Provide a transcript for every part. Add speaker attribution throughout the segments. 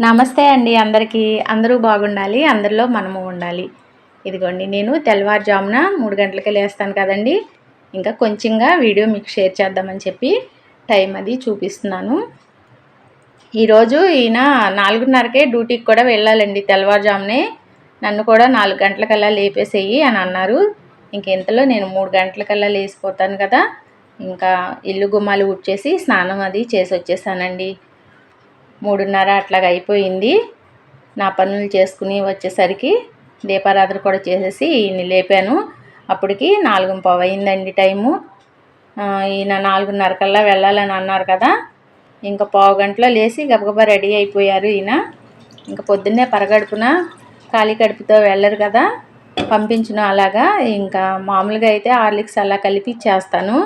Speaker 1: నమస్తే అండి అందరికీ. అందరూ బాగుండాలి అందరిలో మనము ఉండాలి. ఇదిగోండి నేను తెల్లవారుజామున మూడు గంటలకి లేస్తాను కదండి. ఇంకా కొంచెంగా వీడియో మీకు షేర్ చేద్దామని చెప్పి టైం అది చూపిస్తున్నాను. ఈరోజు ఈయన నాలుగున్నరకే డ్యూటీకి కూడా వెళ్ళాలండి తెల్లవారుజామునే. నన్ను కూడా నాలుగు గంటలకల్లా లేపేసేయి అని అన్నారు. ఇంక ఇంతలో నేను మూడు గంటలకల్లా లేచిపోతాను కదా. ఇంకా ఇల్లు గుమ్మాలు ఉడ్చేసి స్నానం అది చేసి వచ్చేసానండి మూడున్నర అట్లాగ అయిపోయింది. నా పనులు చేసుకుని వచ్చేసరికి దీపారాధన కూడా చేసేసి ఈయన్ని లేపాను. అప్పటికి నాలుగు పావు అయిందండి టైము. ఈయన నాలుగున్నర కల్లా వెళ్ళాలని అన్నారు కదా. ఇంకా పావు గంటలో లేచి గబగబా రెడీ అయిపోయారు ఈయన. ఇంకా పొద్దున్నే పరగడుపున ఖాళీ కడుపుతో వెళ్ళరు కదా. పంపించిన అలాగా. ఇంకా మామూలుగా అయితే హార్లిక్స్ అలా కలిపి ఇచ్చేస్తాను.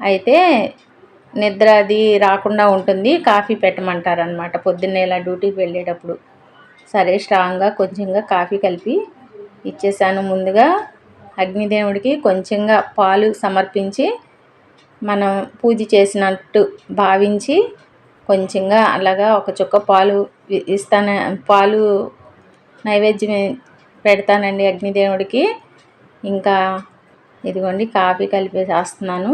Speaker 1: అయితే నిద్ర అది రాకుండా ఉంటుంది. కాఫీ పెట్టమంటారనమాట పొద్దున్నే ఇలా డ్యూటీకి వెళ్ళేటప్పుడు. సరే స్ట్రాంగ్గా కొంచెంగా కాఫీ కలిపి ఇచ్చేసాను. ముందుగా అగ్నిదేవుడికి కొంచెంగా పాలు సమర్పించి మనం పూజ చేసినట్టు భావించి కొంచెంగా అలాగా ఒక చుక్క పాలు ఇస్తాను పాలు నైవేద్యం పెడతానండి అగ్నిదేవుడికి. ఇంకా ఇదిగోండి కాఫీ కలిపేసేస్తున్నాను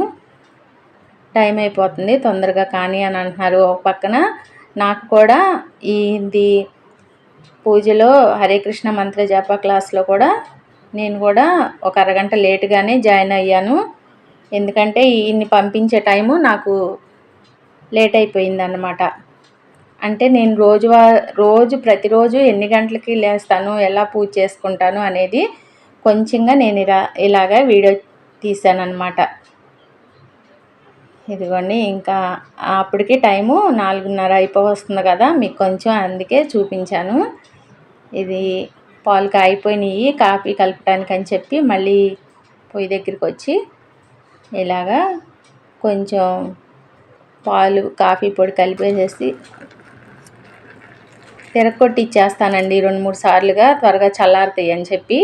Speaker 1: టైం అయిపోతుంది తొందరగా కానీ అని అంటున్నారు. ఒక పక్కన నాకు కూడా ఇది పూజలో హరే కృష్ణ మంత్ర జాప క్లాస్లో కూడా నేను కూడా ఒక అరగంట లేటుగానే జాయిన్ అయ్యాను. ఎందుకంటే ఈయన్ని పంపించే టైము నాకు లేట్ అయిపోయిందన్నమాట. అంటే నేను రోజు రోజు ప్రతిరోజు ఎన్ని గంటలకి లేస్తాను ఎలా పూజ చేసుకుంటాను అనేది కొంచెంగా నేను ఇలా ఇలాగా వీడియో తీశానమాట ఇదిగోండి ఇంకా అప్పటికి టైము నాలుగున్నర అయిపోవస్తుంది కదా మీకు కొంచెం అందుకే చూపించాను. ఇది పాలు కాయిపోయినాయి కాఫీ కలపడానికి అని చెప్పి మళ్ళీ పొయ్యి దగ్గరికి వచ్చి ఇలాగా కొంచెం పాలు కాఫీ పొడి కలిపేసేసి తిరగొట్టి ఇచ్చేస్తానండి రెండు మూడు సార్లుగా త్వరగా చల్లారుతాయి అని చెప్పి.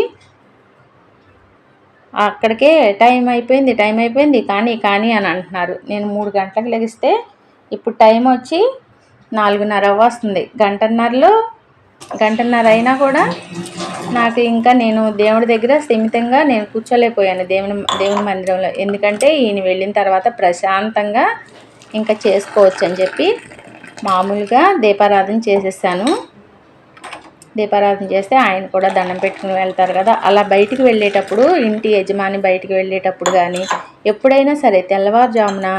Speaker 1: అక్కడికే టైం అయిపోయింది టైం అయిపోయింది. కానీ కానీ అని అంటున్నారు. నేను మూడు గంటలకు లెగిస్తే ఇప్పుడు టైం వచ్చి నాలుగున్నర వస్తుంది గంటన్నరలో గంటన్నర అయినా కూడా నాకు ఇంకా నేను దేవుడి దగ్గర స్థిమితంగా నేను కూర్చోలేకపోయాను దేవుని దేవుని మందిరంలో. ఎందుకంటే ఈయన వెళ్ళిన తర్వాత ప్రశాంతంగా ఇంకా చేసుకోవచ్చు అని చెప్పి మామూలుగా దీపారాధన చేసేసాను. దీపారాధన చేస్తే ఆయన కూడా దండం పెట్టుకుని వెళ్తారు కదా. అలా బయటికి వెళ్ళేటప్పుడు ఇంటి యజమాని బయటికి వెళ్ళేటప్పుడు కానీ ఎప్పుడైనా సరే తెల్లవారుజామున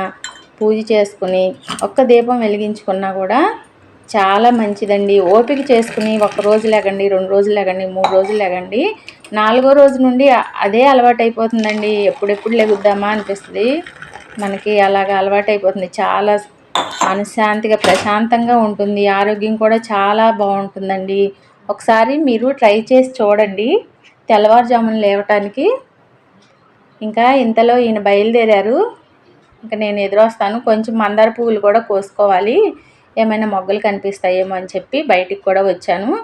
Speaker 1: పూజ చేసుకుని ఒక్క దీపం వెలిగించుకున్నా కూడా చాలా మంచిదండి. ఓపిక చేసుకుని ఒక రోజు లేకండి రెండు రోజులు లేకండి మూడు రోజులు లేకండి నాలుగో రోజు నుండి అదే అలవాటు అయిపోతుందండి ఎప్పుడెప్పుడు లెగుద్దామా అనిపిస్తుంది. మనకి అలాగ అలవాటు అయిపోతుంది చాలా మనశ్శాంతిగా ప్రశాంతంగా ఉంటుంది. ఆరోగ్యం కూడా చాలా బాగుంటుందండి. ఒకసారి మీరు ట్రై చేసి చూడండి. తెల్లవారుజామున లేవటానికి. ఇంకా ఇంతలో ఈయన బయలుదేరారు. ఇంకా నేను ఎదురొస్తాను. కొంచెం మందార పువ్వులు కూడా కోసుకోవాలి. ఏమైనా మొగ్గలు కనిపిస్తాయేమో అని చెప్పి బయటికి కూడా వచ్చాను.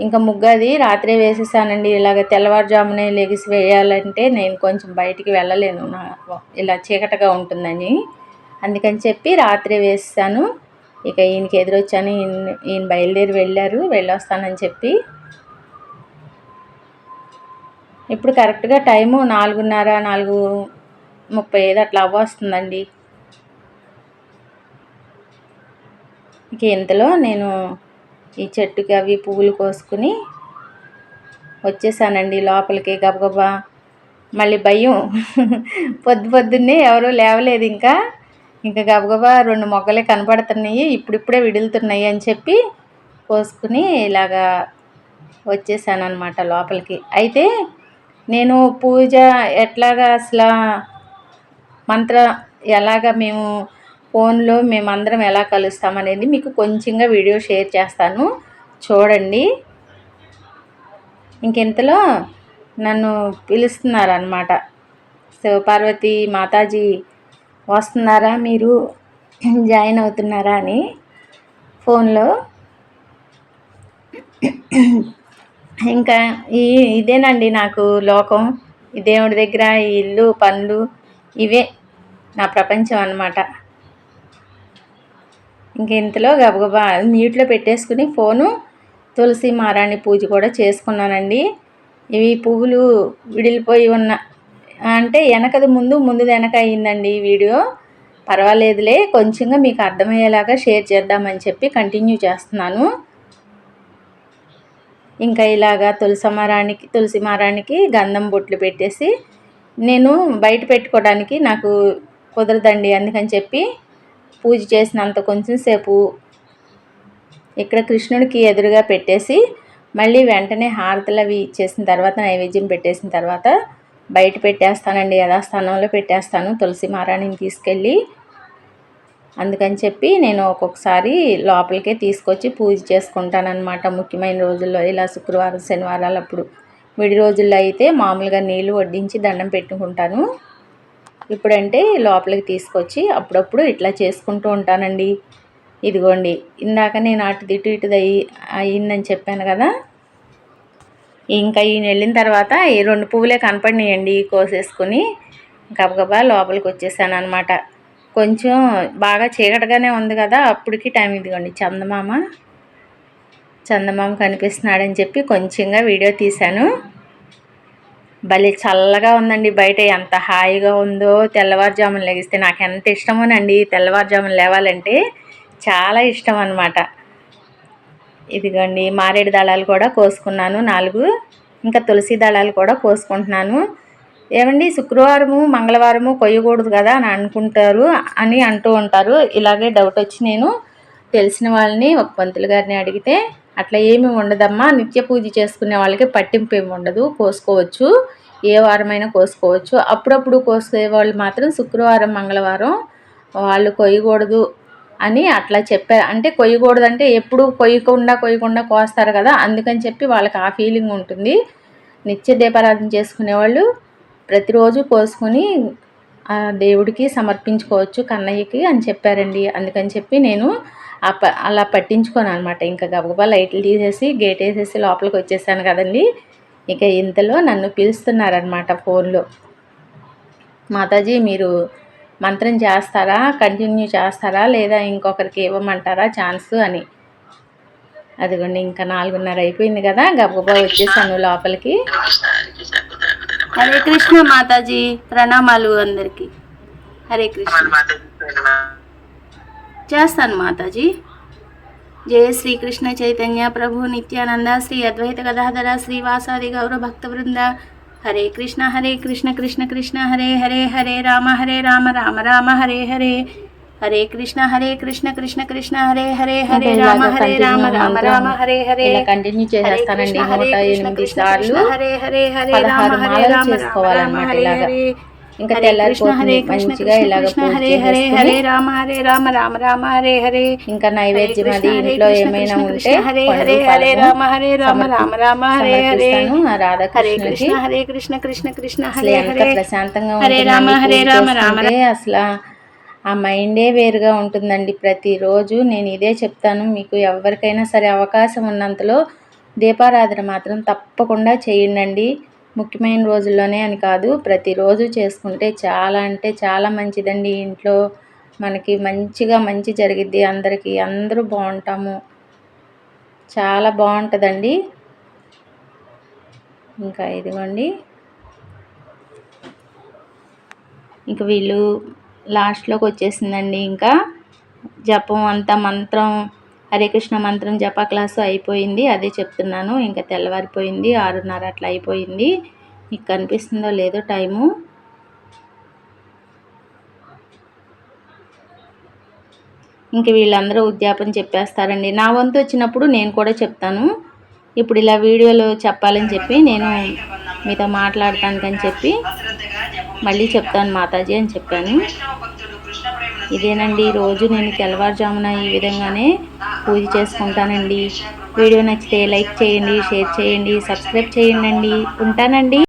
Speaker 1: ఇంకా ముగ్గది రాత్రే వేసేసానండి. ఇలాగ తెల్లవారుజామునే లెగిసి వేయాలంటే నేను కొంచెం బయటికి వెళ్ళలేను. ఇలా చీకటగా ఉంటుందని. అందుకని చెప్పి రాత్రే వేసేసాను. ఇక ఈయనకి ఎదురొచ్చాను ఈయన ఈయన బయలుదేరి వెళ్ళారు వెళ్ళొస్తానని చెప్పి. ఇప్పుడు కరెక్ట్గా టైము నాలుగున్నర నాలుగు ముప్పై ఐదు అట్లా అవ్వస్తుందండి. ఇక ఇంతలో నేను ఈ చెట్టుకి అవి పువ్వులు కోసుకుని వచ్చేసానండి లోపలికి గబగబా. మళ్ళీ భయం. పొద్దు పొద్దున్నే ఎవరూ లేవలేదు ఇంకా. ఇంకా గబగబా రెండు మొగ్గలే కనపడుతున్నాయి ఇప్పుడిప్పుడే విడులుతున్నాయి అని చెప్పి కోసుకుని ఇలాగా వచ్చేసాను అనమాట లోపలికి. అయితే నేను పూజ ఎట్లాగా అసలు మంత్ర ఎలాగ మేము ఫోన్లో మేమందరం ఎలా కలుస్తామనేది మీకు కొంచెంగా వీడియో షేర్ చేస్తాను. చూడండి. ఇంకెంతలో నన్ను పిలుస్తున్నారనమాట శివపార్వతి మాతాజీ వస్తున్నారా మీరు? జాయిన్ అవుతున్నారా అని ఫోన్లో. ఇంకా ఈ ఇదేనండి నాకు లోకం. ఈ దేవుడి దగ్గర ఈ ఇల్లు పనులు ఇవే నా ప్రపంచం అన్నమాట. ఇంక ఇంతలో గబగబా మ్యూట్లో పెట్టేసుకుని ఫోను తులసి మారాణి పూజ కూడా చేసుకున్నానండి. ఇవి పువ్వులు విడిలిపోయి ఉన్న అంటే వెనకది ముందు ముందు వెనక అయిందండి ఈ వీడియో. పర్వాలేదులే కొంచెంగా మీకు అర్థమయ్యేలాగా షేర్ చేద్దామని చెప్పి కంటిన్యూ చేస్తున్నాను. ఇంకా ఇలాగా తులసి మరానికి తులసి మరానికి గంధం బొట్లు పెట్టేసి నేను బయట పెట్టుకోవడానికి నాకు కుదరదండి అందుకని చెప్పి పూజ చేసినంత కొంచెం సేపు ఇక్కడ కృష్ణుడికి ఎదురుగా పెట్టేసి మళ్ళీ వెంటనే హారతలు అవి ఇచ్చేసిన తర్వాత నైవేద్యం పెట్టేసిన తర్వాత బయట పెట్టేస్తానండి యథాస్థానంలో పెట్టేస్తాను. తులసి మారాణిని తీసుకెళ్ళి అందుకని చెప్పి నేను ఒక్కొక్కసారి లోపలికే తీసుకొచ్చి పూజ చేసుకుంటానన్నమాట ముఖ్యమైన రోజుల్లో. ఇలా శుక్రవారం శనివారాలు అప్పుడు విడి రోజుల్లో అయితే మామూలుగా నీళ్ళు వడ్డించి దండం పెట్టుకుంటాను. ఇప్పుడంటే లోపలికి తీసుకొచ్చి అప్పుడప్పుడు ఇట్లా చేసుకుంటూ ఉంటానండి. ఇదిగోండి ఇందాక నేను అటు ఇటు ఇటు అయ్యి అయ్యిందని చెప్పాను కదా. ఇంకా ఈయన వెళ్ళిన తర్వాత ఈ రెండు పువ్వులే కనపడినాయండి కోసేసుకుని. గబగబా లోపలికి వచ్చేసాను అనమాట కొంచెం బాగా చీకటిగానే ఉంది కదా అప్పటికి టైం ఇదిగోండి. చందమామ చందమామ కనిపిస్తున్నాడని చెప్పి కొంచెంగా వీడియో తీశాను. భలే చల్లగా ఉందండి బయట. ఎంత హాయిగా ఉందో తెల్లవారుజామున లెగిస్తే. నాకు ఎంత ఇష్టమోనండి తెల్లవారుజామున లేవాలంటే. చాలా ఇష్టం అనమాట ఇదిగోండి మారేడు దళాలు కూడా కోసుకున్నాను నాలుగు. ఇంకా తులసి దళాలు కూడా కోసుకుంటున్నాను. ఏమండి శుక్రవారము మంగళవారము కొయ్యకూడదు కదా అని అనుకుంటారు అని అంటూ ఉంటారు. ఇలాగే డౌట్ వచ్చి నేను తెలిసిన వాళ్ళని ఒక పంతులు గారిని అడిగితే అట్లా ఏమి ఉండదమ్మా నిత్య పూజ చేసుకునే వాళ్ళకి పట్టింపు ఏమి ఉండదు కోసుకోవచ్చు. ఏ వారమైనా కోసుకోవచ్చు. అప్పుడప్పుడు కోసే వాళ్ళు మాత్రం శుక్రవారం మంగళవారం వాళ్ళు కొయ్యకూడదు అని అట్లా చెప్పారు అంటే కొయ్యకూడదంటే ఎప్పుడు కొయ్యకుండా కొయ్యకుండా కోస్తారు కదా అందుకని చెప్పి వాళ్ళకి ఆ ఫీలింగ్ ఉంటుంది. నిత్య దీపారాధన చేసుకునే వాళ్ళు ప్రతిరోజు కోసుకొని దేవుడికి సమర్పించుకోవచ్చు కన్నయ్యకి అని చెప్పారండి. అందుకని చెప్పి నేను అలా పట్టించుకోను అనమాట ఇంకా గబగబా లైట్లు తీసేసి గేట్ వేసేసి లోపలికి వచ్చేసాను కదండి. ఇక ఇంతలో నన్ను పిలుస్తున్నారనమాట ఫోన్లో. మాతాజీ మీరు మంత్రం చేస్తారా? కంటిన్యూ చేస్తారా? లేదా ఇంకొకరికి ఇవ్వమంటారా? ఛాన్స్ అని. అదిగోండి ఇంకా నాలుగున్నర అయిపోయింది కదా. గబగబా వచ్చేసాను లోపలికి. హరే కృష్ణ మాతాజీ ప్రణామాలు అందరికీ. హరే కృష్ణ. చేస్తాను మాతాజీ. జయ శ్రీకృష్ణ చైతన్య ప్రభు నిత్యానంద శ్రీ అద్వైత గదాధర శ్రీవాసాది గౌరవ భక్త బృంద హరే కృష్ణ హరే కృష్ణ కృష్ణ కృష్ణ హరే హరే హరే రామ హరే రామ రామ రామ హరే హరే. హరే కృష్ణ హరే కృష్ణ కృష్ణ కృష్ణ హరే హరే హరే రామ హరే రామ రామ రామ హరే హరే. కంటిన్యూ చేసేస్తానండి. నూట ఎనిమిది సార్లు హరే హరే హరే రామ హరే రామ చేసుకోవాలన్నమాట ఇలాగా. ఇంకా తెల్లారిపోతుంది. మంచిగా ఇలాగ హరే హరే హరే రామ హరే రామ రామ రామ హరే హరే. ఇంకా నైవేద్యం అది ఇంట్లో ఏమైనా ఉంటే హరే హరే హరే రామ హరే రామ రామ రామ హరే హరే. రాధాకృష్ణ హరే కృష్ణ కృష్ణ కృష్ణ హరే హరే. ప్రశాంతంగా హరే రామ హరే రామ రామ అసలు ఆ మైండే వేరుగా ఉంటుందండి ప్రతిరోజు. నేను ఇదే చెప్తాను. మీకు ఎవరికైనా సరే అవకాశం ఉన్నంతలో దీపారాధన మాత్రం తప్పకుండా చేయండి ముఖ్యమైన రోజుల్లోనే అని కాదు ప్రతిరోజు చేసుకుంటే చాలా అంటే చాలా మంచిదండి ఇంట్లో. మనకి మంచిగా మంచి జరిగిద్ది అందరికీ అందరూ బాగుంటాము. చాలా బాగుంటుందండి. ఇంకా ఇదిగోండి. ఇంకా వీళ్ళు లాస్ట్లోకి వచ్చేసిందండి ఇంకా. జపం అంతా మంత్రం హరే కృష్ణ మంత్రం జప క్లాసు అయిపోయింది అదే చెప్తున్నాను. ఇంకా తెల్లవారిపోయింది ఆరున్నర అట్లా అయిపోయింది. మీకు కనిపిస్తుందో లేదో టైము. ఇంక వీళ్ళందరూ ఉద్యాపన చెప్పేస్తారండి. నా వంతు వచ్చినప్పుడు నేను కూడా చెప్తాను. ఇప్పుడు ఇలా వీడియోలో చెప్పాలని చెప్పి నేను మీతో మాట్లాడతానికని చెప్పి మళ్ళీ చెప్తాను మాతాజీ అని చెప్పాను. ఇదేనండి. రోజు నేను తెల్లవారుజామున ఈ విధంగానే పూజ చేసుకుంటానండి. వీడియో నచ్చితే లైక్ చేయండి షేర్ చేయండి సబ్స్క్రైబ్ చేయండి ఉంటానండి.